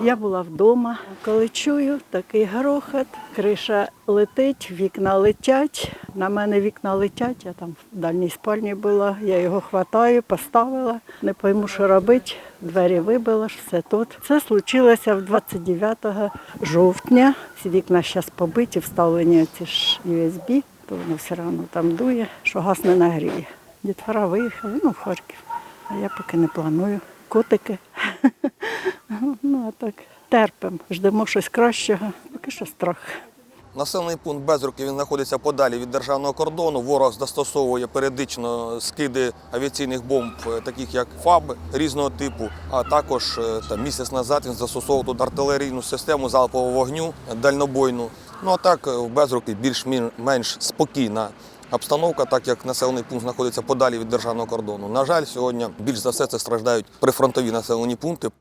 Я була вдома, коли чую такий грохот, криша летить, вікна летять. На мене вікна летять, я там в дальній спальні була, я його хватаю, поставила, не пойму, що робити. Двері вибила, все тут. Це случилося в 29 жовтня. Всі вікна зараз побиті, вставлені ці ж USB, то воно все одно там дує, що газ не нагріє. Дітвора виїхали, ну, в Харків. А я поки не планую. Котики. А так терпимо, ждемо щось кращого, поки що страх. Населений пункт Безруки він знаходиться подалі від державного кордону. Ворог застосовує періодично скиди авіаційних бомб, е, таких як ФАБ різного типу. А також е, там місяць назад він застосовував тут артилерійну систему залпового вогню дальнобойну. Ну а так е, в Безруки більш-менш спокійна. Обстановка, так як населений пункт знаходиться подалі від державного кордону. На жаль, сьогодні більш за все це страждають прифронтові населені пункти.